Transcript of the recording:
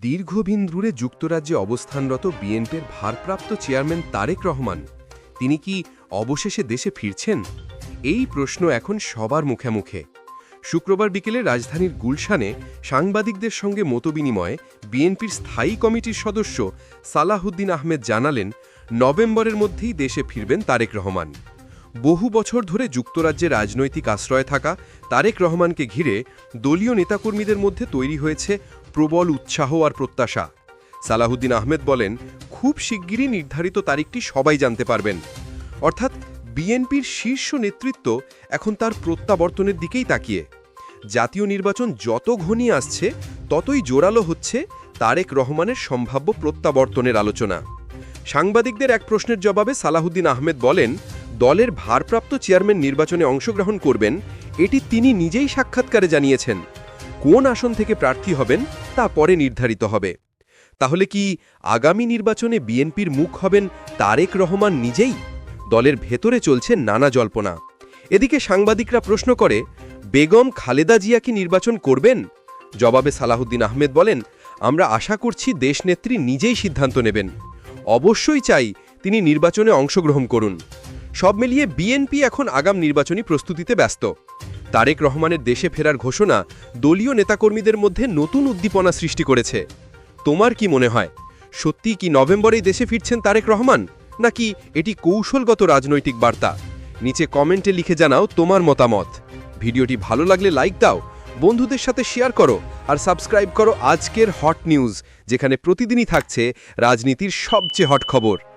দীর্ঘদিন ধরে যুক্তরাজ্যে অবস্থানরত বিএনপির ভারপ্রাপ্ত চেয়ারম্যান তারেক রহমান। তিনি কি অবশেষে দেশে ফিরছেন? এই প্রশ্ন এখন সবার মুখে মুখে। শুক্রবার বিকেলে রাজধানীর গুলশানে সাংবাদিকদের সঙ্গে মতবিনিময়ে বিএনপির স্থায়ী কমিটির সদস্য সালাহুদ্দিন আহমেদ জানালেন, নভেম্বরের মধ্যেই দেশে ফিরবেন তারেক রহমান। বহু বছর ধরে যুক্তরাজ্যে রাজনৈতিক আশ্রয়ে থাকা তারেক রহমানকে ঘিরে দলীয় নেতাকর্মীদের মধ্যে তৈরি হয়েছে প্রবল উৎসাহ আর প্রত্যাশা। সালাহুদ্দিন আহমেদ বলেন, খুব শিগগিরই নির্ধারিত তারিখটি সবাই জানতে পারবেন। অর্থাৎ বিএনপির শীর্ষ নেতৃত্ব এখন তার প্রত্যাবর্তনের দিকেই তাকিয়ে। জাতীয় নির্বাচন যত ঘনিয়ে আসছে, ততই জোরালো হচ্ছে তারেক রহমানের সম্ভাব্য প্রত্যাবর্তনের আলোচনা। সাংবাদিকদের এক প্রশ্নের জবাবে সালাহুদ্দিন আহমেদ বলেন, দলের ভারপ্রাপ্ত চেয়ারম্যান নির্বাচনে অংশগ্রহণ করবেন, এটি তিনি নিজেই সাক্ষাৎকারে জানিয়েছেন। কোন আসন থেকে প্রার্থী হবেন তা পরে নির্ধারিত হবে। তাহলে কি আগামী নির্বাচনে বিএনপির মুখ হবেন তারেক রহমান নিজেই? দলের ভেতরে চলছে নানা জল্পনা। এদিকে সাংবাদিকরা প্রশ্ন করে, বেগম খালেদা জিয়া কি নির্বাচন করবেন? জবাবে সালাহুদ্দিন আহমেদ বলেন, আমরা আশা করছি দেশনেত্রী নিজেই সিদ্ধান্ত নেবেন। অবশ্যই চাই তিনি নির্বাচনে অংশগ্রহণ করুন। সব মিলিয়ে বিএনপি এখন আগাম নির্বাচনী প্রস্তুতিতে ব্যস্ত। তারেক রহমানের দেশে ফেরার ঘোষণা দলীয় নেতাকর্মীদের মধ্যে নতুন উদ্দীপনা সৃষ্টি করেছে। তোমার কি মনে হয় সত্যি কি নভেম্বরেই দেশে ফিরছেন তারেক রহমান, নাকি এটি কৌশলগত রাজনৈতিক বার্তা? নিচে কমেন্টে লিখে জানাও তোমার মতামত। ভিডিওটি ভালো লাগলে লাইক দাও, বন্ধুদের সাথে শেয়ার করো আর সাবস্ক্রাইব করো আজকের হট নিউজ, যেখানে প্রতিদিনই থাকছে রাজনীতির সবচেয়ে হট খবর।